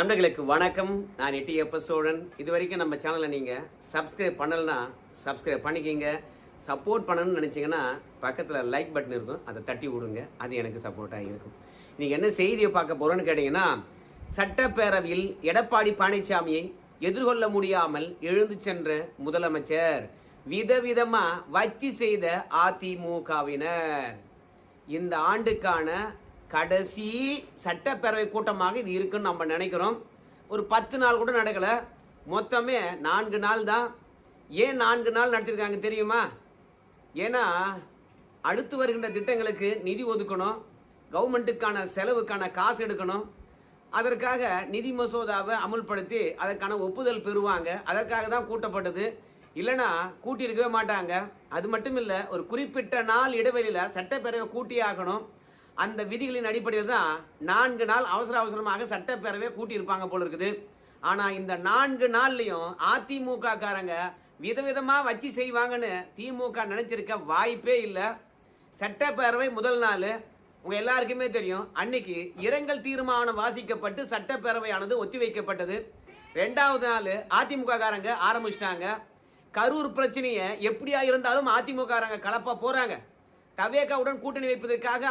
நண்பர்களுக்கு வணக்கம். நான் எட்டி எப்ப சோழன். இது வரைக்கும் நம்ம சேனலை நீங்கள் சப்ஸ்கிரைப் பண்ணலைன்னா சப்ஸ்கிரைப் பண்ணிக்கிங்க. சப்போர்ட் பண்ணணும்னு நினச்சிங்கன்னா பக்கத்தில் லைக் பட்டன் இருக்கும். அதை தட்டி விடுங்க. அது எனக்கு சப்போர்ட்டாக இருக்கும். நீங்கள் என்ன செய்தியை பார்க்க போகிறோன்னு கேட்டிங்கன்னா சட்டப்பேரவையில் எடப்பாடி பழனிசாமியை எதிர்கொள்ள முடியாமல் எழுந்து சென்ற முதலமைச்சர் விதவிதமாக வச்சு செய்த அதிமுகவினர். இந்த ஆண்டுக்கான கடைசி சட்டப்பேரவை கூட்டமாக இது இருக்குன்னு நம்ம நினைக்கிறோம். ஒரு பத்து நாள் கூட நடக்கலை. மொத்தமே நான்கு நாள் தான். ஏன் நான்கு நாள் நடத்திருக்காங்க தெரியுமா? ஏன்னா அடுத்து வருகின்ற திட்டங்களுக்கு நிதி ஒதுக்கணும். கவர்மெண்ட்டுக்கான செலவுக்கான காசு எடுக்கணும். அதற்காக நிதி மசோதாவை அமுல்படுத்தி அதற்கான ஒப்புதல் பெறுவாங்க. அதற்காக தான் கூட்டப்பட்டது. இல்லைன்னா கூட்டியிருக்கவே மாட்டாங்க. அது மட்டும் இல்லை ஒரு குறிப்பிட்ட நாள் இடைவெளியில் சட்டப்பேரவை கூட்டி ஆகணும். அந்த விதிகளின் அடிப்படையில் தான் நான்கு நாள் அவசர அவசரமாக சட்டப்பேரவையை கூட்டியிருப்பாங்க போல இருக்குது. ஆனால் இந்த நான்கு நாள்லையும் அதிமுக காரங்க விதவிதமாக வச்சு செய்வாங்கன்னு திமுக நினச்சிருக்க வாய்ப்பே இல்லை. சட்டப்பேரவை முதல் நாள் உங்கள் எல்லாருக்குமே தெரியும் அன்னைக்கு இரங்கல் தீர்மானம் வாசிக்கப்பட்டு சட்டப்பேரவையானது ஒத்திவைக்கப்பட்டது. ரெண்டாவது நாள் அதிமுக காரங்க ஆரம்பிச்சிட்டாங்க. கரூர் பிரச்சனையை எப்படியா இருந்தாலும் அதிமுக காரங்க கலப்பா போகிறாங்க தவேகாவுடன் கூட்டணி வைப்பதற்காக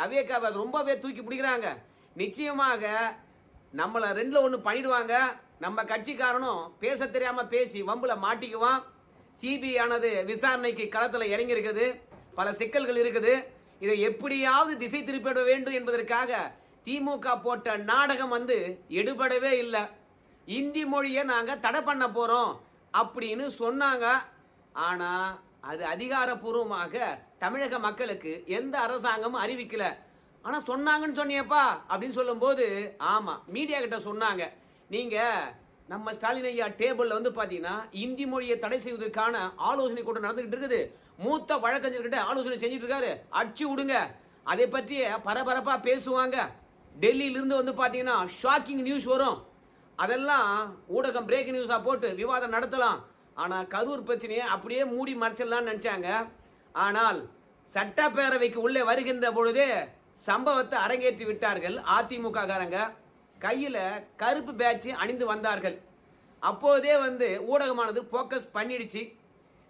தவேகாவை ரொம்பவே தூக்கி பிடிக்கிறாங்க. நிச்சயமாக நம்மளை ரெண்டில் ஒன்று பண்ணிடுவாங்க. நம்ம கட்சிக்காரனும் பேச தெரியாமல் பேசி வம்பில் மாட்டிக்குவான். சிபிஐ ஆனது விசாரணைக்கு களத்தில் இறங்கியிருக்குது. பல சிக்கல்கள் இருக்குது. இதை எப்படியாவது திசை திருப்பிட வேண்டும் என்பதற்காக திமுக போட்ட நாடகம் வந்து எடுபடவே இல்லை. இந்தி மொழியை நாங்கள் தடை பண்ண போகிறோம் அப்படின்னு சொன்னாங்க. ஆனால் அது அதிகாரப்பூர்வமாக தமிழக மக்களுக்கு எந்த அரசாங்கமும் அறிவிக்கல. ஆனால் சொன்னாங்கன்னு சொன்னியப்பா அப்படின்னு சொல்லும்போது ஆமாம் மீடியா கிட்ட சொன்னாங்க. நீங்கள் நம்ம ஸ்டாலின் ஐயா டேபிளில் வந்து பார்த்தீங்கன்னா இந்தி மொழியை தடை செய்வதற்கான ஆலோசனை கூட்டம் நடந்துகிட்டு இருக்குது. மூத்த வழக்கறிஞர்கிட்ட ஆலோசனை செஞ்சுட்டு இருக்காரு. அடிச்சு விடுங்க. அதை பற்றிய பரபரப்பாக பேசுவாங்க. டெல்லியிலிருந்து வந்து பார்த்தீங்கன்னா ஷாக்கிங் நியூஸ் வரும். அதெல்லாம் ஊடகம் பிரேக் நியூஸாக போட்டு விவாதம் நடத்தலாம். ஆனால் கரூர் பிரச்சனையை அப்படியே மூடி மறைச்சிடலாம்னு நினச்சாங்க. ஆனால் சட்டப்பேரவைக்கு உள்ளே வருகின்ற பொழுதே சம்பவத்தை அரங்கேற்றி விட்டார்கள் அதிமுக காரங்க கையில் கருப்பு பேட்ச் அணிந்து வந்தார்கள். அப்போதே வந்து ஊடகமானது ஃபோக்கஸ் பண்ணிடுச்சு.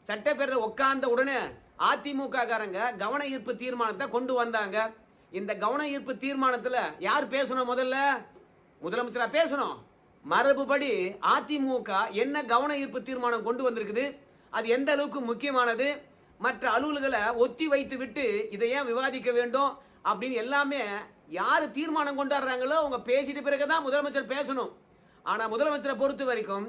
சட்டப்பேரவை உட்கார்ந்த உடனே அதிமுக காரங்க கவன ஈர்ப்பு தீர்மானத்தை கொண்டு வந்தாங்க. இந்த கவன ஈர்ப்பு தீர்மானத்தில் யார் பேசணும் முதல்ல? முதலமைச்சராக பேசணும்? மரபுபடி அதிமுக என்ன கவன ஈர்ப்பு தீர்மானம் கொண்டு வந்திருக்குது? அது எந்த அளவுக்கு முக்கியமானது? மற்ற அலுவல்களை ஒத்தி வைத்து விட்டு இதை ஏன் விவாதிக்க வேண்டும்? அப்படின்னு எல்லாமே யார் தீர்மானம் கொண்டாடுறாங்களோ அவங்க பேசிட்டு பிறகு தான் முதலமைச்சர் பேசணும். ஆனால் முதலமைச்சரை பொறுத்த வரைக்கும்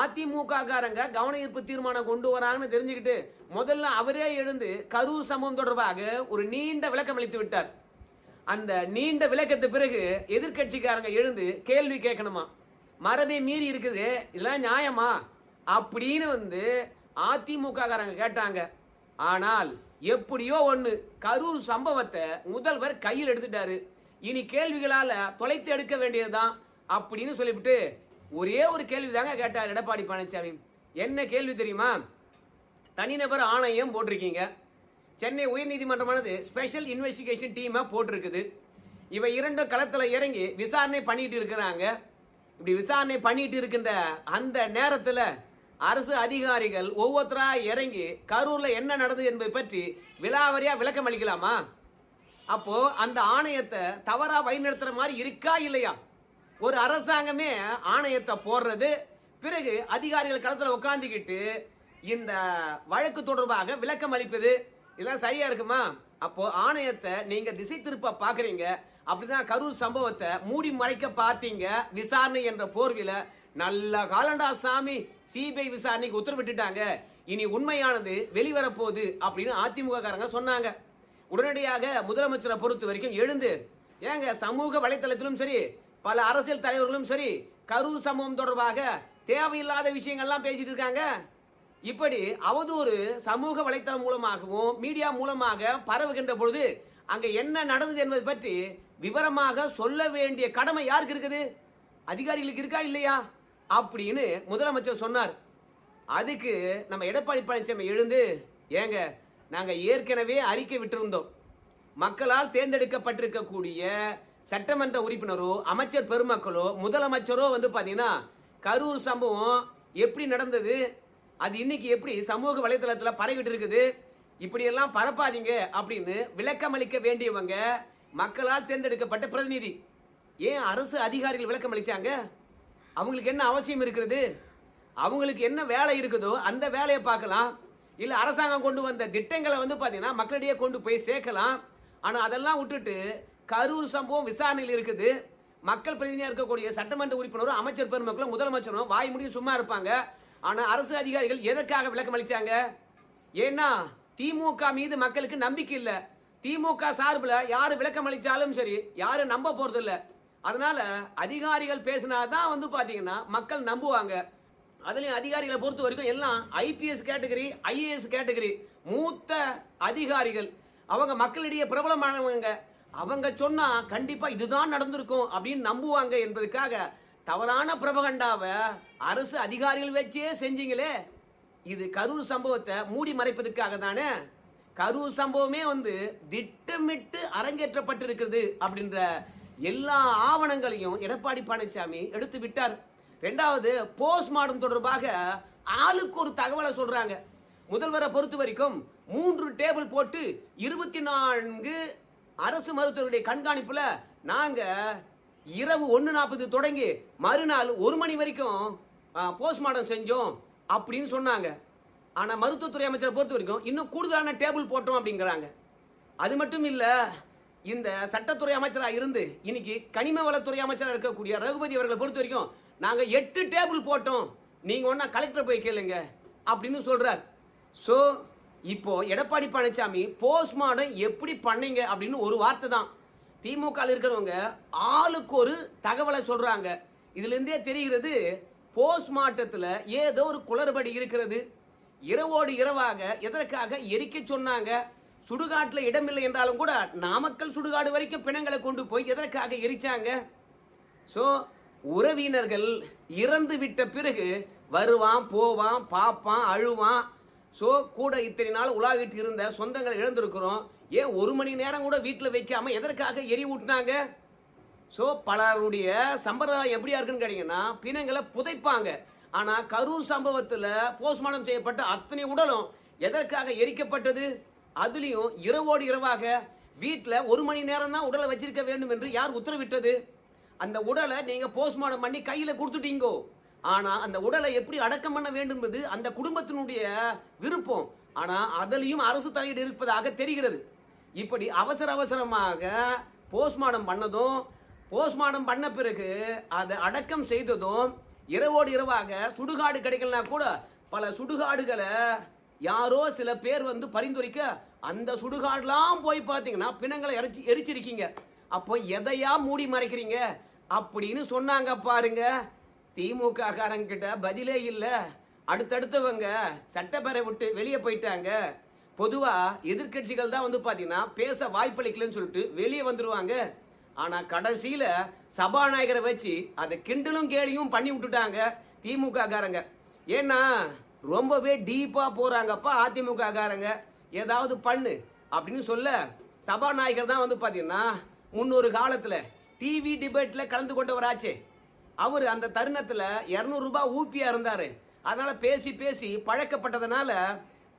அதிமுக காரங்க கவன ஈர்ப்பு தீர்மானம் கொண்டு வராங்கன்னு தெரிஞ்சுக்கிட்டு முதல்ல அவரே எழுந்து கரூர் சம்பவம் தொடர்பாக ஒரு நீண்ட விளக்கம் அளித்து விட்டார். அந்த நீண்ட விளக்கத்து பிறகு எதிர்க்கட்சிக்காரங்க எழுந்து கேள்வி கேட்கணுமா? மரபை மீறி இருக்குது. இதெல்லாம் நியாயமா? அப்படின்னு வந்து அதிமுககாரங்க கேட்டாங்க. ஆனால் எப்படியோ ஒன்று கரூர் சம்பவத்தை முதல்வர் கையில் எடுத்துட்டாரு. இனி கேள்விகளால் தொலைத்து எடுக்க வேண்டியதுதான் அப்படின்னு சொல்லிவிட்டு ஒரே ஒரு கேள்வி தாங்க கேட்டார் எடப்பாடி பழனிசாமி என்ன கேள்வி தெரியுமா? தனிநபர் ஆணையம் போட்டிருக்கீங்க. சென்னை உயர்நீதிமன்றமானது ஸ்பெஷல் இன்வெஸ்டிகேஷன் டீமை போட்டிருக்குது. இவை இரண்டும் களத்தில் இறங்கி விசாரணை பண்ணிட்டு இருக்கிறாங்க. இப்படி விசாரணை பண்ணிட்டு இருக்கின்ற அந்த நேரத்தில் அரசு அதிகாரிகள் ஒவ்வொருத்தரா இறங்கி கரூரில் என்ன நடந்தது என்பதை பற்றி விலாவரியாக விளக்கம் அளிக்கலாமா? அப்போ அந்த ஆணையத்தை தவறாக வழிநடத்துகிற மாதிரி இருக்கா இல்லையா? ஒரு அரசாங்கமே ஆணையத்தை போடுறது பிறகு அதிகாரிகள் களத்தில் உட்காந்துக்கிட்டு இந்த வழக்கு தொடர்பாக விளக்கம் அளிப்பது இதெல்லாம் சரியா இருக்குமா? அப்போ ஆணையத்தை நீங்க திசை திருப்ப பாக்குறீங்க. அப்படிதான் கரூர் சம்பவத்தை மூடி மறைக்க பார்த்தீங்க. விசாரணை என்ற போர்வில நல்ல காலண்டா சாமி சிபிஐ விசாரணைக்கு உத்தரவிட்டுட்டாங்க. இனி உண்மையானது வெளிவரப்போகுது அப்படின்னு அதிமுக காரங்க சொன்னாங்க. உடனடியாக முதலமைச்சரை பொறுத்த வரைக்கும் எழுந்து ஏங்க சமூக வலைத்தளத்திலும் சரி பல அரசியல் தலைவர்களும் சரி கரூர் சம்பவம் தொடர்பாக தேவையில்லாத விஷயங்கள்லாம் பேசிட்டு இருக்காங்க. இப்படி அவதூறு சமூக வலைத்தளம் மூலமாகவும் மீடியா மூலமாக பரவுகின்ற பொழுது அங்க என்ன நடந்தது என்பது பற்றி விவரமாக சொல்ல வேண்டிய கடமை யாருக்கு இருக்குது? அதிகாரிகளுக்கு இருக்கா இல்லையா? அப்படின்னு முதலமைச்சர் சொன்னார். அதுக்கு நம்ம எடப்பாடி பழனிசாமி எழுந்து ஏங்க நாங்கள் ஏற்கனவே அறிக்கை விட்டிருந்தோம். மக்களால் தேர்ந்தெடுக்கப்பட்டிருக்கக்கூடிய சட்டமன்ற உறுப்பினரோ அமைச்சர் பெருமக்களோ முதலமைச்சரோ வந்து பார்த்தீங்கன்னா கரூர் சம்பவம் எப்படி நடந்தது? அது இன்னைக்கு எப்படி சமூக வலைதளத்தில் பரவிட்டு இருக்குது? இப்படியெல்லாம் பரப்பாதீங்க அப்படின்னு விளக்கமளிக்க வேண்டியவங்க மக்களால் தேர்ந்தெடுக்கப்பட்ட பிரதிநிதி. ஏன் அரசு அதிகாரிகள் விளக்கம் அளித்தாங்க அவங்களுக்கு என்ன அவசியம் இருக்கிறது? அவங்களுக்கு என்ன வேலை இருக்குதோ அந்த வேலையை பார்க்கலாம். இல்லை அரசாங்கம் கொண்டு வந்த திட்டங்களை வந்து பார்த்தீங்கன்னா மக்களிடையே கொண்டு போய் சேர்க்கலாம். ஆனால் அதெல்லாம் விட்டுட்டு கரூர் சம்பவம் விசாரணையில் இருக்குது. மக்கள் பிரதிநிதியாக இருக்கக்கூடிய சட்டமன்ற உறுப்பினரும் அமைச்சர் பெருமக்களும் முதலமைச்சரும் வாய் முடியும் சும்மா இருப்பாங்க. ஆனால் அரசு அதிகாரிகள் எதற்காக விளக்கம் அளித்தாங்க ஏன்னா திமுக மீது மக்களுக்கு நம்பிக்கை இல்லை. திமுக சார்பில் யார் விளக்கம் அளித்தாலும் சரி யாரும் நம்ப போகிறதில்ல அதனால் அதிகாரிகள் பேசினாதான் வந்து பார்த்தீங்கன்னா மக்கள் நம்புவாங்க. அதுலேயும் அதிகாரிகளை பொறுத்த வரைக்கும் எல்லாம் ஐபிஎஸ் கேட்டகரி ஐஏஎஸ் கேட்டகரி மூத்த அதிகாரிகள். அவங்க மக்களிடையே பிரபலமானவங்க. அவங்க சொன்னால் கண்டிப்பாக இதுதான் நடந்திருக்கும் அப்படின்னு நம்புவாங்க என்பதுக்காக தவறான பிரபகண்டாவை அரசு அதிகாரிகள் வச்சே செஞ்சீங்களே. இது கரூர் சம்பவத்தை மூடி மறைப்பதற்காக தானே? கரூர் சம்பவமே வந்து திட்டமிட்டு அரங்கேற்றப்பட்டிருக்கிறது அப்படின்ற எல்லா ஆவணங்களையும் எடப்பாடி பழனிசாமி எடுத்து விட்டார். ரெண்டாவது போஸ்ட்மார்டம் தொடர்பாக ஆளுக்கு ஒரு தகவலை சொல்றாங்க. முதல்வரை பொறுத்த வரைக்கும் மூன்று டேபிள் போட்டு இருபத்தி நான்கு அரசு மருத்துவருடைய கண்காணிப்புல நாங்க இரவு ஒன்று நாற்பது தொடங்கி மறுநாள் ஒரு மணி வரைக்கும் போஸ்ட்மார்டம் செஞ்சோம் அப்படின்னு சொன்னாங்க. ஆனால் மருத்துவத்துறை அமைச்சரை பொறுத்த வரைக்கும் இன்னும் கூடுதலான டேபிள் போட்டோம் அப்படிங்கிறாங்க. அது மட்டும் இல்லை இந்த சட்டத்துறை அமைச்சராக இருந்து இன்னைக்கு கனிம வளத்துறை அமைச்சராக இருக்கக்கூடிய ரகுபதி அவர்களை பொறுத்த வரைக்கும் நாங்கள் எட்டு டேபிள் போட்டோம். நீங்கள் ஒன்றா கலெக்டர் போய் கேளுங்க அப்படின்னு சொல்கிறார் ஸோ இப்போ எடப்பாடி பழனிசாமி போஸ்ட்மார்டம் எப்படி பண்ணீங்க அப்படின்னு ஒரு வார்த்தை தான். திமுக இருக்கிறவங்க ஆளுக்கு ஒரு தகவலை சொல்கிறாங்க இதுலேருந்தே தெரிகிறது போஸ்ட்மார்ட்டத்தில் ஏதோ ஒரு குளறுபடி இருக்கிறது. இரவோடு இரவாக எதற்காக எரிக்க சொன்னாங்க? சுடுகாட்டில் இடமில்லை என்றாலும் கூட நாமக்கல் சுடுகாடு வரைக்கும் பிணங்களை கொண்டு போய் எதற்காக எரிச்சாங்க? ஸோ உறவினர்கள் இறந்து விட்ட பிறகு வருவான் போவான் பார்ப்பான் அழுவான். ஸோ கூட இத்தனை நாள் உலாவிட்டு இருந்த சொந்தங்களை இழந்திருக்கிறோம். ஏன் ஒரு மணி நேரம் கூட வீட்டில் வைக்காம எதற்காக எரி ஊட்டினாங்க? ஸோ பலருடைய சம்பிரதாயம் எப்படியா இருக்குன்னு கேட்டிங்கன்னா பிணங்களை புதைப்பாங்க. ஆனால் கரூர் சம்பவத்தில் போஸ்ட்மார்டம் செய்யப்பட்ட அத்தனை உடலும் எதற்காக எரிக்கப்பட்டது? அதுலேயும் இரவோடு இரவாக வீட்டில் ஒரு மணி நேரம் தான் உடலை வச்சிருக்க வேண்டும் என்று யார் உத்தரவிட்டது? அந்த உடலை நீங்கள் போஸ்ட்மார்டம் பண்ணி கையில் கொடுத்துட்டீங்கோ. ஆனால் அந்த உடலை எப்படி அடக்கம் பண்ண வேண்டும் என்பது அந்த குடும்பத்தினுடைய விருப்பம். ஆனால் அதிலையும் அரசு தலையீடு இருப்பதாக தெரிகிறது. இப்படி அவசர அவசரமாக போஸ்ட்மார்டம் பண்ணதும் போஸ்ட்மார்டம் பண்ண பிறகு அதை அடக்கம் செய்ததும் இரவோடு இரவாக சுடுகாடு கிடைக்கலனா கூட பல சுடுகாடுகளை யாரோ சில பேர் வந்து பரிந்துரைக்க அந்த சுடுகாடுலாம் போய் பார்த்தீங்கன்னா பிணங்களை எரிச்சு எரிச்சிருக்கீங்க. அப்போ எதையா மூடி மறைக்கிறீங்க? அப்படின்னு சொன்னாங்க பாருங்க. திமுக காரங்கிட்ட பதிலே இல்லை. அடுத்தடுத்தவங்க சட்டப்பேரை விட்டு வெளியே போயிட்டாங்க. பொதுவாக எதிர்க்கட்சிகள் தான் வந்து பார்த்தீங்கன்னா பேச வாய்ப்பளிக்கலன்னு சொல்லிட்டு வெளியே வந்துடுவாங்க ஆனால் கடைசியில் சபாநாயகரை வச்சு அதை கிண்டலும் கேலியும் பண்ணி விட்டுட்டாங்க திமுக காரங்க ஏன்னா ரொம்பவே டீப்பாக போகிறாங்கப்பா அதிமுக காரங்க ஏதாவது பண்ணு அப்படின்னு சொல்ல சபாநாயகர் தான் வந்து பார்த்தீங்கன்னா முன்னொரு காலத்தில் டிவி டிபேட்டில் கலந்து கொண்டவராச்சே. அவர் அந்த தருணத்தில் இரநூறுபா ஊப்பியாக இருந்தார். அதனால் பேசி பேசி பழக்கப்பட்டதுனால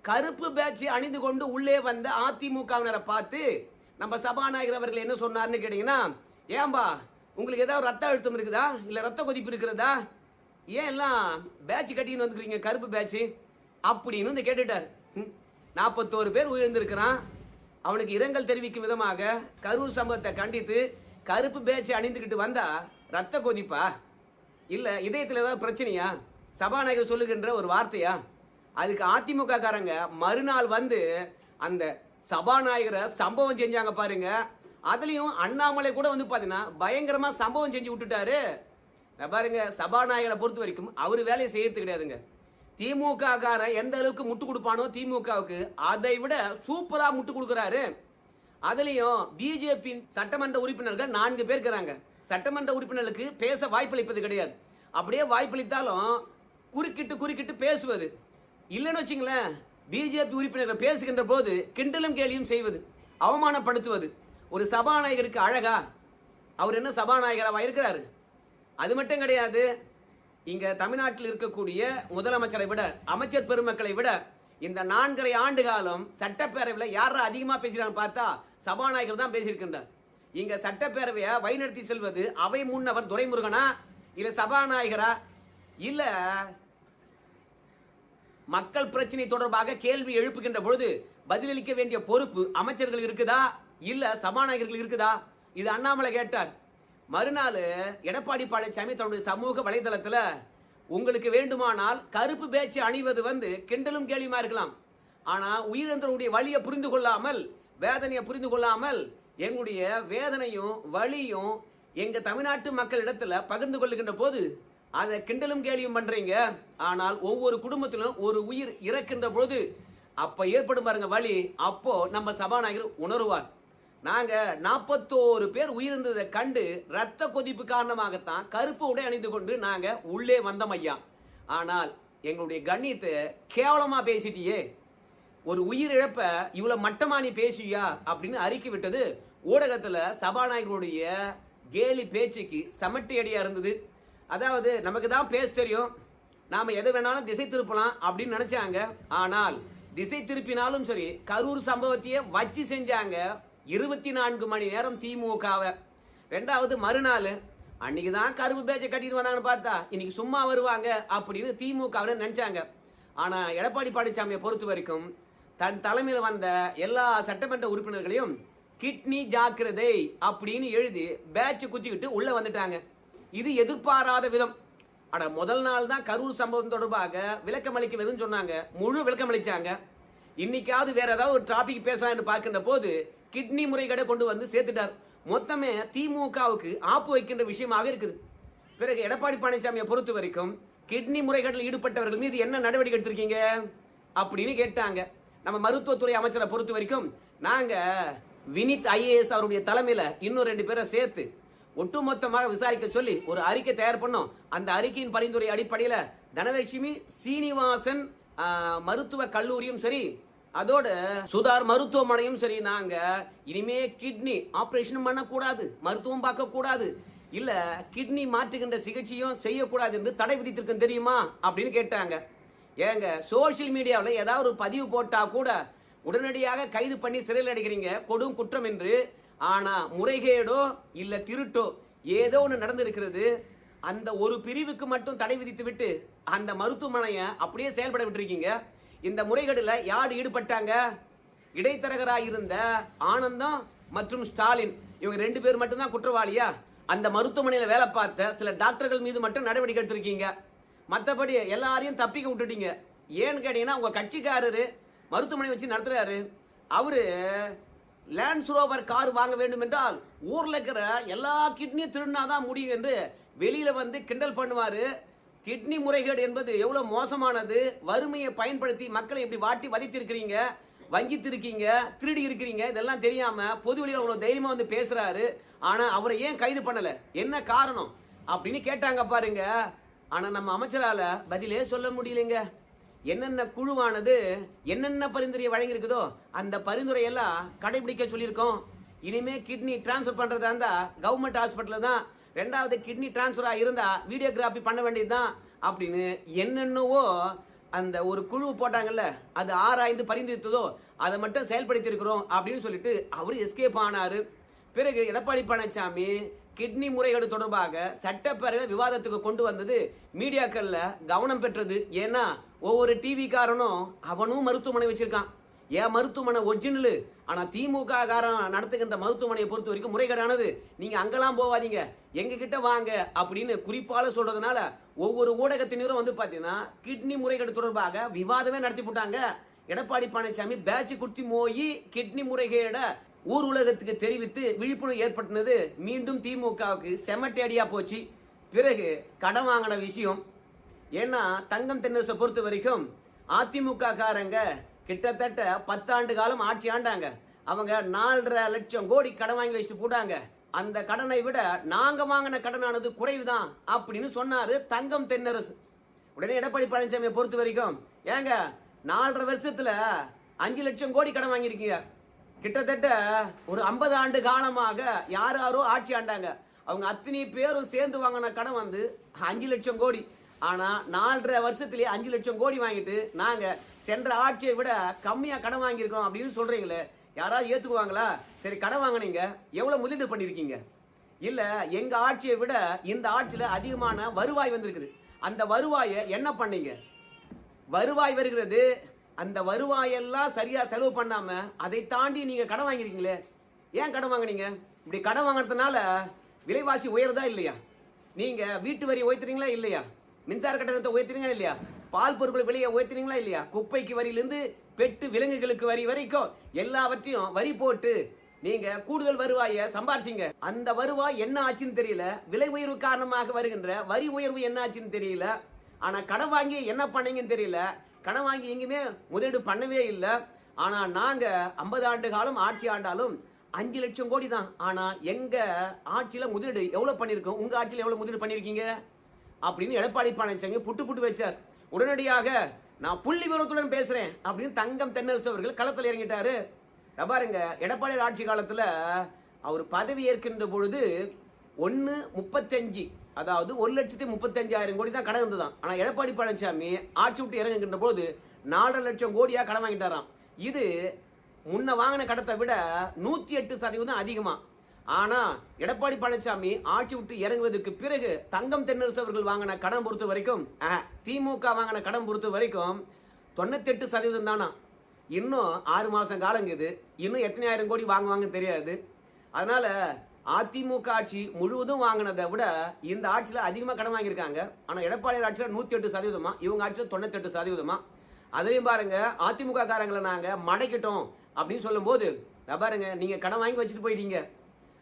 கருப்பு பேட்சை அணிந்து கொண்டு உள்ளே வந்த அதிமுகவினரை பார்த்து நம்ம சபாநாயகர் அவர்கள் என்ன சொன்னார்னு கேட்டிங்கன்னா ஏன்பா உங்களுக்கு ஏதாவது ரத்த அழுத்தம் இருக்குதா? இல்லை ரத்த கொதிப்பு இருக்கிறதா? ஏன் எல்லாம் பேட்ச் கட்டின்னு வந்துக்கிறீங்க கருப்பு பேட்ச்? அப்படின்னு வந்து கேட்டுட்டார். ம். நாற்பத்தோரு பேர் உயர்ந்திருக்கிறான். அவனுக்கு இரங்கல் தெரிவிக்கும் விதமாக கரூர் சம்பவத்தை கண்டித்து கருப்பு பேட்ச் அணிந்துக்கிட்டு வந்தா ரத்த கொதிப்பா? இல்லை இதயத்தில் ஏதாவது பிரச்சனையா? சபாநாயகர் சொல்லுகின்ற ஒரு வார்த்தையா? அதுக்கு அதிமுக காரங்க மறுநாள் வந்து அந்த சபாநாயகரை சம்பவம் செஞ்சாங்க பாருங்க. அதுலேயும் அண்ணாமலை கூட வந்து பார்த்தீங்கன்னா பயங்கரமாக சம்பவம் செஞ்சு விட்டுட்டாரு. பாருங்க சபாநாயகரை பொறுத்த வரைக்கும் அவர் வேலையை செய்யறது கிடையாதுங்க. திமுக காரன் எந்த அளவுக்கு முட்டு கொடுப்பானோ திமுகவுக்கு அதை விட சூப்பராக முட்டு கொடுக்குறாரு. அதுலேயும் பிஜேபி சட்டமன்ற உறுப்பினர்கள் நான்கு பேர் இருக்கிறாங்க. சட்டமன்ற உறுப்பினர்களுக்கு பேச வாய்ப்பளிப்பது கிடையாது. அப்படியே வாய்ப்பளித்தாலும் குறுக்கிட்டு குறுக்கிட்டு பேசுவது. இல்லைன்னு வச்சுங்களேன் பிஜேபி உறுப்பினர்கள் பேசுகின்ற போது கிண்டலும் கேலியும் செய்வது அவமானப்படுத்துவது. ஒரு சபாநாயகருக்கு அழகா அவர் என்ன சபாநாயகராக இருக்கிறாரு? அது மட்டும் கிடையாது இங்க தமிழ்நாட்டில் இருக்கக்கூடிய முதலமைச்சரை விட அமைச்சர் பெருமக்களை விட இந்த நான்கரை ஆண்டு காலம் சட்டப்பேரவையில் யாரா அதிகமாக பேசுகிறான்னு பார்த்தா சபாநாயகர் தான் பேசியிருக்கின்றார். இங்கே சட்டப்பேரவையை வழிநடத்தி செல்வது அவை முன்னவர் துரைமுருகனா இல்லை சபாநாயகரா இல்லை மக்கள் பிரச்சனை தொடர்பாக கேள்வி எழுப்புகின்ற பொழுது பதிலளிக்க வேண்டிய பொறுப்பு அமைச்சர்கள் இருக்குதா? இல்ல சபாநாயகர்கள் இருக்குதா? இது அண்ணாமலை கேட்டார். மறுநாள் எடப்பாடி பழனிசாமி தன்னுடைய சமூக வலைதளத்துல உங்களுக்கு வேண்டுமானால் கருப்பு பேச்சு அணிவது வந்து கிண்டலும் கேலியுமா இருக்கலாம். ஆனா உயிரிழந்தவருடைய வழியை புரிந்து கொள்ளாமல் வேதனையை புரிந்து கொள்ளாமல் எங்களுடைய வேதனையும் வலியும் எங்க தமிழ்நாட்டு மக்களிடத்துல பகிர்ந்து கொள்ளுகின்ற போது அதை கிண்டலும் கேலியும் பண்றீங்க. ஆனால் ஒவ்வொரு குடும்பத்திலும் ஒரு உயிர் இறக்கின்ற பொழுது அப்ப ஏற்படும் பாருங்க வழி அப்போ நம்ம சபாநாயகர் உணருவார். நாங்க நாற்பத்தோரு பேர் உயிர்ந்ததை கண்டு ரத்த கொதிப்பு காரணமாகத்தான் கருப்பு உடை அணிந்து கொண்டு நாங்க உள்ளே வந்தோம் ஐயா. ஆனால் எங்களுடைய கண்ணியத்தை கேவலமா பேசிட்டியே. ஒரு உயிர் இழப்ப இவ்வளவு மட்டமானி பேசுவியா அப்படின்னு அறிக்கை விட்டது. ஊடகத்துல சபாநாயகருடைய கேலி பேச்சுக்கு சமட்டி அடியா இருந்தது. அதாவது நமக்கு தான் பேச தெரியும். நாம் எதை வேணாலும் திசை திருப்பலாம் அப்படின்னு நினைச்சாங்க. ஆனால் திசை திருப்பினாலும் சரி கரூர் சம்பவத்தையே வச்சு செஞ்சாங்க இருபத்தி நான்கு மணி நேரம் திமுகவை. ரெண்டாவது மறுநாள் அன்னைக்கு தான் கருப்பு பேச்சை கட்டிட்டு வந்தாங்கன்னு பார்த்தா இன்னைக்கு சும்மா வருவாங்க அப்படின்னு திமுகவில் நினைச்சாங்க. ஆனால் எடப்பாடி பழனிசாமியை பொறுத்த வரைக்கும் தன் தலைமையில் வந்த எல்லா சட்டமன்ற உறுப்பினர்களையும் கிட்னி ஜாக்கிரதை அப்படின்னு எழுதி பேட்சை குத்திக்கிட்டு உள்ளே வந்துட்டாங்க. இது எதிர்பாராத விதம். ஆனால் முதல் நாள் தான் கரூர் சம்பவம் தொடர்பாக விளக்கம் அளிக்கிறதுன்னு சொன்னாங்க. முழு விளக்கம் அளித்தாங்க இன்னைக்காவது வேற ஏதாவது ஒரு டாபிக் பேசலாம்னு பார்க்கின்ற போது கிட்னி முறைகேடை கொண்டு வந்து சேர்த்துட்டார். மொத்தமே திமுகவுக்கு ஆப்பு வைக்கின்ற விஷயமாக இருக்குது. பிறகு எடப்பாடி பழனிசாமியை பொறுத்த வரைக்கும் கிட்னி முறைகேட்டில் ஈடுபட்டவர்கள் மீது என்ன நடவடிக்கை எடுத்திருக்கீங்க? அப்படின்னு கேட்டாங்க. நம்ம மருத்துவத்துறை அமைச்சரை பொறுத்த வரைக்கும் நாங்கள் வினித் ஐஏஎஸ் அவருடைய தலைமையில் இன்னும் ரெண்டு பேரை சேர்த்து ஒட்டுமொத்தமாக விசாரிக்க சொல்லி ஒரு அறிக்கை தயார் பண்ணோம். அந்த அறிக்கையின் பரிந்துரை அடிப்படையில் தனலட்சுமி சீனிவாசன் மருத்துவ கல்லூரியும் சரி அதோட சுதார் மருத்துவமனையும் சரி நாங்க இனிமே கிட்னி ஆப்ரேஷனும் பண்ணக்கூடாது மருத்துவம் பார்க்கக்கூடாது இல்லை இல்ல கிட்னி மாற்றுகின்ற சிகிச்சையும் செய்யக்கூடாது என்று தடை விதித்திருக்கும் தெரியுமா? அப்படின்னு கேட்டாங்க. ஏங்க சோஷியல் மீடியாவில் ஏதாவது ஒரு பதிவு போட்டா கூட உடனடியாக கைது பண்ணி சிறையில் அடைக்கிறீங்க கொடும் குற்றம் என்று ஆனா முறைகேடோ இல்ல திருட்டோ ஏதோ ஒன்று நடந்திருக்கிறது அந்த ஒரு பிரிவுக்கு மட்டும் தடை விதித்து விட்டு அந்த மருத்துவமனையை அப்படியே செயல்பட விட்டுருக்கீங்க. இந்த முறைகேடுல யார் ஈடுபட்டாங்க? இடைத்தரகராக இருந்த ஆனந்தம் மற்றும் ஸ்டாலின். இவங்க ரெண்டு பேர் மட்டும்தான் குற்றவாளியா? அந்த மருத்துவமனையில் வேலை பார்த்த சில டாக்டர்கள் மீது மட்டும் நடவடிக்கை எடுத்திருக்கீங்க. மற்றபடி எல்லாரையும் தப்பிக்க விட்டுட்டீங்க. ஏன்னு கேட்டீங்கன்னா உங்க கட்சிக்காரரு மருத்துவமனை வச்சு நடத்துறாரு. அவரு லேண்ட் ரோவர் கார் வாங்க வேண்டும் என்றால் ஊரில் இருக்கிற எல்லா கிட்னியும் திருடினாதான் முடியும் என்று வெளியில் வந்து கிண்டல் பண்ணுவார். கிட்னி முறைகேடு என்பது எவ்வளோ மோசமானது? வறுமையை பயன்படுத்தி மக்களை இப்படி வாட்டி வதைத்திருக்கிறீங்க வங்கித்திருக்கீங்க திருடி இருக்கிறீங்க இதெல்லாம் தெரியாமல் பொது வழியில் அவ்வளோ தைரியமாக வந்து பேசுகிறாரு ஆனால் அவரை ஏன் கைது பண்ணலை? என்ன காரணம்? அப்படின்னு கேட்டாங்க பாருங்க. ஆனால் நம்ம அமைச்சரால் பதிலே சொல்ல முடியலைங்க. என்னென்ன குழுவானது என்னென்ன பரிந்துரையை வழங்கியிருக்குதோ அந்த பரிந்துரை எல்லாம் கடைபிடிக்க சொல்லியிருக்கோம். இனிமே கிட்னி டிரான்ஸ்ஃபர் பண்ணுறதா இருந்தால் கவர்மெண்ட் ஹாஸ்பிட்டலில் தான் ரெண்டாவது கிட்னி டிரான்ஸ்ஃபராக இருந்தால் வீடியோகிராஃபி பண்ண வேண்டியது தான் அப்படின்னு என்னென்னவோ அந்த ஒரு குழு போட்டாங்கல்ல அது ஆராய்ந்து பரிந்துரைத்ததோ அதை மட்டும் செயல்படுத்தியிருக்கிறோம் அப்படின்னு சொல்லிட்டு அவர் எஸ்கேப் ஆனாரு. பிறகு எடப்பாடி பழனிசாமி கிட்னி முறைகேடு தொடர்பாக சட்டப்பேரவை விவாதத்துக்கு கொண்டு வந்தது மீடியாக்களில் கவனம் பெற்றது. ஏன்னா ஒவ்வொரு டிவிக்காரனும் அவனும் மருத்துவமனை வச்சிருக்கான். ஏன் மருத்துவமனை ஒரிஜினலு ஆனால் திமுக காரன் நடத்துகின்ற மருத்துவமனையை பொறுத்த வரைக்கும் முறைகேடானது. நீங்கள் அங்கெல்லாம் போகாதீங்க. எங்ககிட்ட வாங்க அப்படின்னு குறிப்பால் சொல்கிறதுனால ஒவ்வொரு ஊடகத்தினரும் வந்து பார்த்தீங்கன்னா கிட்னி முறைகேடு தொடர்பாக விவாதமே நடத்தி போட்டாங்க. எடப்பாடி பழனிசாமி பேட்ச் குடுத்தி மோயி கிட்னி முறைகேட ஊர் உலகத்துக்கு தெரிவித்து விழிப்புணர்வு ஏற்பட்டது மீண்டும் திமுகவுக்கு செமட்டேடியாக போச்சு. பிறகு கடன் வாங்கின விஷயம் ஏன்னா தங்கம் தென்னரசை பொறுத்த வரைக்கும் அதிமுக காரங்க கிட்டத்தட்ட பத்தாண்டு காலம் ஆட்சி ஆண்டாங்க. அவங்க நாலரை லட்சம் கோடி கடன் வாங்கி வச்சுட்டு போட்டாங்க. அந்த கடனை விட நாங்க வாங்கின கடனானது குறைவுதான் அப்படின்னு சொன்னாரு தங்கம் தென்னரசு. உடனே எடப்பாடி பழனிசாமியை பொறுத்த வரைக்கும் ஏங்க நாலரை வருஷத்துல அஞ்சு லட்சம் கோடி கடன் வாங்கியிருக்கீங்க. கிட்டத்தட்ட ஒரு ஐம்பது ஆண்டு காலமாக யார் யாரோ ஆட்சி ஆண்டாங்க. அவங்க அத்தனை பேரும் சேர்ந்து வாங்கின கடன் வந்து அஞ்சு லட்சம் கோடி. ஆனால் நாலரை வருஷத்துலேயே அஞ்சு லட்சம் கோடி வாங்கிட்டு நாங்கள் சென்ற ஆட்சியை விட கம்மியாக கடன் வாங்கியிருக்கோம் அப்படின்னு சொல்கிறீங்களே யாராவது ஏற்றுக்குவாங்களா சரி கடன் வாங்கினீங்க. எவ்வளோ முதலீடு பண்ணியிருக்கீங்க இல்லை எங்கள் ஆட்சியை விட இந்த ஆட்சியில் அதிகமான வருவாய் வந்திருக்குது. அந்த வருவாயை என்ன பண்ணீங்க? வருவாய் வருகிறது. அந்த வருவாயெல்லாம் சரியாக செலவு பண்ணாமல் அதை தாண்டி நீங்கள் கடன் வாங்கிருக்கீங்களே. ஏன் கடன் வாங்குனீங்க? இப்படி கடன் வாங்கினதுனால விலைவாசி உயருதா இல்லையா? நீங்கள் வீட்டு வரி உயர்த்துறீங்களா இல்லையா? மின்சார கட்டணத்தை உயர்த்தினீங்க இல்லையா? பால் பொருட்கள் விலையை உயர்த்துறீங்களா இல்லையா? குப்பைக்கு வரியிலிருந்து பெட்டு விலங்குகளுக்கு வரி வரைக்கும் எல்லாவற்றையும் வரி போட்டு நீங்க கூடுதல் வருவாயை சம்பாரிச்சீங்க. அந்த வருவாய் என்ன ஆச்சுன்னு தெரியல. விலை உயர்வு காரணமாக வருகின்ற வரி உயர்வு என்ன ஆச்சுன்னு தெரியல. ஆனா கடன் வாங்கி என்ன பண்ணீங்கன்னு தெரியல. கடன் வாங்கி எங்கேயுமே முதலீடு பண்ணவே இல்லை. ஆனா நாங்க ஐம்பது ஆண்டு காலம் ஆட்சி ஆண்டாலும் அஞ்சு லட்சம் கோடி தான். ஆனா எங்க ஆட்சியில முதலீடு எவ்வளவு பண்ணிருக்கோம்? உங்க ஆட்சியில எவ்வளவு முதலீடு பண்ணிருக்கீங்க? அப்படின்னு எடப்பாடி பழனிசாமி புட்டு புட்டு வச்சார். உடனடியாக நான் புள்ளி விவரத்துடன் பேசுறேன் அப்படின்னு தங்கம் தென்னரசு அவர்கள் களத்தில் இறங்கிட்டாரு. பாருங்க எடப்பாடி ஆட்சி காலத்துல அவர் பதவி ஏற்கின்ற பொழுது ஒன்னு முப்பத்தஞ்சு அதாவது ஒரு லட்சத்தி முப்பத்தஞ்சாயிரம் கோடி தான் கடன் இருந்ததான் ஆனா எடப்பாடி பழனிசாமி ஆட்சி விட்டு இறங்குகின்ற போது நாலரை லட்சம் கோடியா கடன் வாங்கிட்டாராம். இது முன்ன வாங்கின கடத்தை விட நூத்தி எட்டு சதவீதம் அதிகமா. ஆனா எடப்பாடி பழனிசாமி ஆட்சி விட்டு இறங்குவதற்கு பிறகு தங்கம் தென்னரசு அவர்கள் வாங்கின கடன் பொறுத்த வரைக்கும் திமுக வாங்கின கடன் பொறுத்த வரைக்கும் தொண்ணூத்தெட்டு சதவீதம் தானா? இன்னும் ஆறு மாசம் காலங்குது இன்னும் எத்தனை ஆயிரம் கோடி வாங்குவாங்கன்னு தெரியாது. அதனால அதிமுக ஆட்சி முழுவதும் வாங்கினதை விட இந்த ஆட்சியில் அதிகமாக கடன் வாங்கியிருக்காங்க. ஆனால் எடப்பாடி ஆட்சியில் நூற்றி எட்டு சதவீதமா இவங்க ஆட்சியில் தொண்ணூத்தெட்டு சதவீதமா. அதையும் பாருங்க அதிமுக காரங்களை நாங்கள் மடக்கிட்டோம் அப்படின்னு சொல்லும்போது இதோ பாருங்க நீங்கள் கடன் வாங்கி வச்சுட்டு போயிட்டீங்க.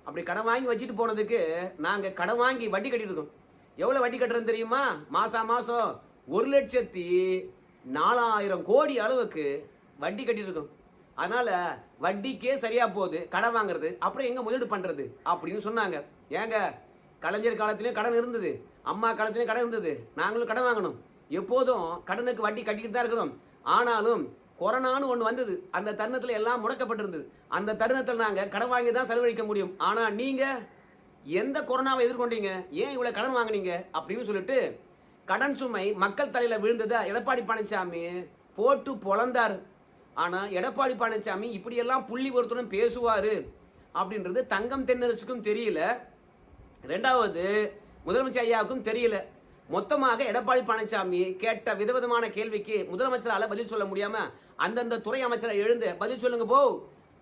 அப்படி கடன் வாங்கி வச்சுட்டு போனதுக்கு நாங்கள் கடன் வாங்கி வட்டி கட்டிட்டு இருக்கோம் எவ்வளோ வட்டி கட்டுறோம் தெரியுமா? மாசா மாதம் ஒரு லட்சத்தி நாலாயிரம் கோடி அளவுக்கு வட்டி கட்டிட்டு இருக்கோம் அதனால வட்டிக்கே சரியா போகுது கடன் வாங்குறது. அப்புறம் எங்க முதலீடு பண்றது? அப்படின்னு சொன்னாங்க. ஏங்க கலைஞர் காலத்திலயும் கடன் இருந்தது அம்மா காலத்திலயும் கடன் இருந்தது. நாங்களும் கடன் வாங்கணும். எப்போதும் கடனுக்கு வட்டி கட்டிக்கிட்டு தான் இருக்கிறோம். ஆனாலும் கொரோனான்னு ஒன்று வந்தது. அந்த தருணத்தில் எல்லாம் முடக்கப்பட்டிருந்தது. அந்த தருணத்தில் நாங்கள் கடன் வாங்கி தான் செலவழிக்க முடியும். ஆனால் நீங்கள் எந்த கொரோனாவை எதிர்கொண்டீங்க? ஏன் இவ்வளோ கடன் வாங்குனீங்க? அப்படின்னு சொல்லிட்டு கடன் சுமை மக்கள் தலையில் விழுந்ததா எடப்பாடி பழனிசாமி போட்டு பொழந்தார். ஆனால் எடப்பாடி பழனிசாமி இப்படியெல்லாம் புள்ளி ஒருத்தரும் பேசுவார் அப்படின்றது தங்கம் தென்னரசுக்கும் தெரியல. ரெண்டாவது முதலமைச்சர் ஐயாவுக்கும் தெரியல. மொத்தமாக எடப்பாடி பழனிசாமி கேட்ட விதவிதமான கேள்விக்கு முதலமைச்சரால் பதில் சொல்ல முடியாம அந்தந்த துறை அமைச்சரை எழுந்து பதில் சொல்லுங்க போ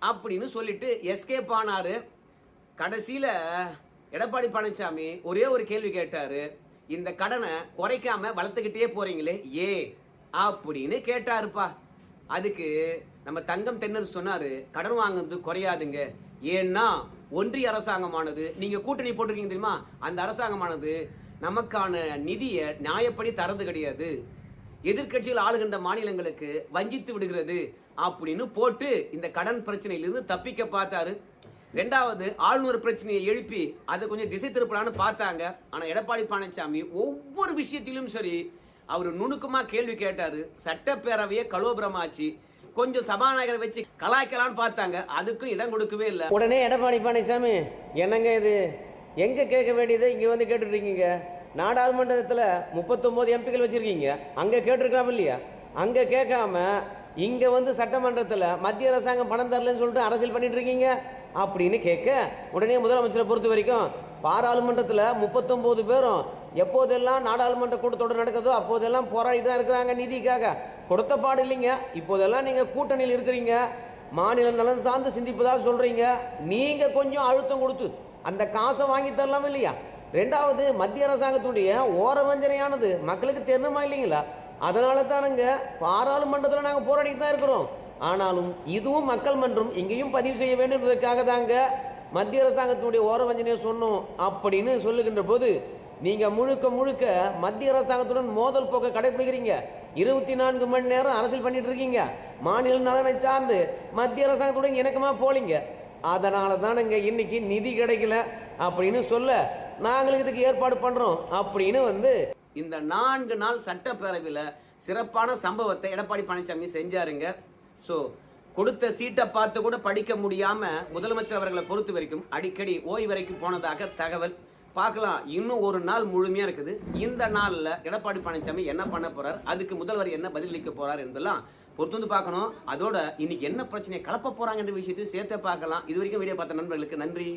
அப்படின்னு சொல்லிட்டு எஸ்கேப் ஆனாரு கடைசியில எடப்பாடி பழனிசாமி ஒரே ஒரு கேள்வி கேட்டாரு. இந்த கடனை குறைக்காம வளர்த்துக்கிட்டே போறீங்களே ஏ அப்படின்னு கேட்டாருப்பா. அதுக்கு நம்ம தங்கம் தென்னர் சொன்னாரு கடன் வாங்குறது குறையாதுங்க. ஏன்னா ஒன்றிய அரசாங்கமானது. நீங்க கூட்டணி போட்டிருக்கீங்க தெரியுமா? அந்த அரசாங்கமானது நமக்கான நிதியை நியாயப்படி தரது கிடையாது. எதிர்க்கட்சிகள் ஆளுகின்ற மாநிலங்களுக்கு வஞ்சித்து விடுகிறது அப்படின்னு போட்டு இந்த கடன் பிரச்சனையிலிருந்து தப்பிக்க பார்த்தாரு. ரெண்டாவது ஆளுநர் பிரச்சனையை எழுப்பி அதை கொஞ்சம் திசை திருப்பலான்னு பார்த்தாங்க. ஆனால் எடப்பாடி பழனிசாமி ஒவ்வொரு விஷயத்திலும் சரி அவர் நுணுக்கமாக கேள்வி கேட்டார். சட்டப்பேரவையை கலோபுரமாச்சு. கொஞ்சம் சபாநாயகரை வச்சு கலாய்க்கலான்னு பார்த்தாங்க. அதுக்கும் இடம் கொடுக்கவே இல்லை. உடனே எடப்பாடி பழனிசாமி என்னங்க இது? எங்கே கேட்க வேண்டியது இங்கே வந்து கேட்டுட்ருக்கீங்க நாடாளுமன்றத்தில் முப்பத்தொம்போது எம்பிக்கள் வச்சுருக்கீங்க. அங்கே கேட்டிருக்கலாம் இல்லையா? அங்கே கேட்காம இங்கே வந்து சட்டமன்றத்தில் மத்திய அரசாங்கம் பணம் தரலன்னு சொல்லிட்டு அரசியல் பண்ணிட்டு இருக்கீங்க அப்படின்னு கேட்க உடனே முதலமைச்சரை பொறுத்த வரைக்கும் பாராளுமன்றத்தில் முப்பத்தொம்போது பேரும் எப்போதெல்லாம் நாடாளுமன்ற கூட்டத்தொடர் நடக்குதோ அப்போதெல்லாம் போராடிட்டு தான் இருக்கிறாங்க நிதிக்காக. கொடுத்த பாடு இல்லைங்க. இப்போதெல்லாம் நீங்கள் கூட்டணியில் இருக்கிறீங்க. மாநில நலன் சார்ந்து சிந்திப்பதாக சொல்கிறீங்க நீங்கள் கொஞ்சம் அழுத்தம் கொடுத்து அந்த காசை வாங்கி தரலாம் இல்லையா? ரெண்டாவது மத்திய அரசாங்கத்துடைய ஓரவஞ்சனையானது மக்களுக்கு தெரியணுமா இல்லைங்களா? அதனால தானுங்க பாராளுமன்றத்தில் நாங்கள் போராடிட்டு தான் இருக்கிறோம். ஆனாலும் இதுவும் மக்கள் மன்றம் இங்கேயும் பதிவு செய்ய வேண்டும் என்பதற்காக தாங்க மத்திய அரசாங்கத்தினுடைய ஓரவஞ்சனையை சொன்னோம் அப்படின்னு சொல்லுகின்ற போது நீங்கள் முழுக்க முழுக்க மத்திய அரசாங்கத்துடன் மோதல் போக்கை கடைபிடிக்கிறீங்க இருபத்தி நான்கு மணி நேரம் அரசியல் பண்ணிட்டு இருக்கீங்க. மாநில நலனை சார்ந்து மத்திய அரசாங்கத்துடன் இணக்கமாக போலீங்க. அதனால தானுங்க இன்னைக்கு நிதி கிடைக்கல அப்படின்னு சொல்ல நாங்கள் இதுக்கு ஏற்பாடு பண்றோம் அப்படின்னு வந்து இந்த நான்கு நாள் சட்டப்பேரவையில் சிறப்பான சம்பவத்தை எடப்பாடி பழனிசாமி செஞ்சாருங்க. ஸோ கொடுத்த சீட்டை பார்த்து கூட படிக்க முடியாம முதலமைச்சர் அவர்களை பொறுத்த வரைக்கும் அடிக்கடி ஓய்வு வரைக்கும் போனதாக தகவல். பார்க்கலாம் இன்னும் ஒரு நாள் முழுமையா இருக்குது. இந்த நாளில் எடப்பாடி பழனிசாமி என்ன பண்ண போறார்? அதுக்கு முதல்வர் என்ன பதிலளிக்க போறார் என்பதெல்லாம் பொறுத்து வந்து பார்க்கணும். அதோட இன்னைக்கு என்ன பிரச்சனையை கலப்ப போறாங்கன்ற விஷயத்தையும் சேர்த்தே பார்க்கலாம். இது வரைக்கும் வீடியோ பார்த்த நண்பர்களுக்கு நன்றி.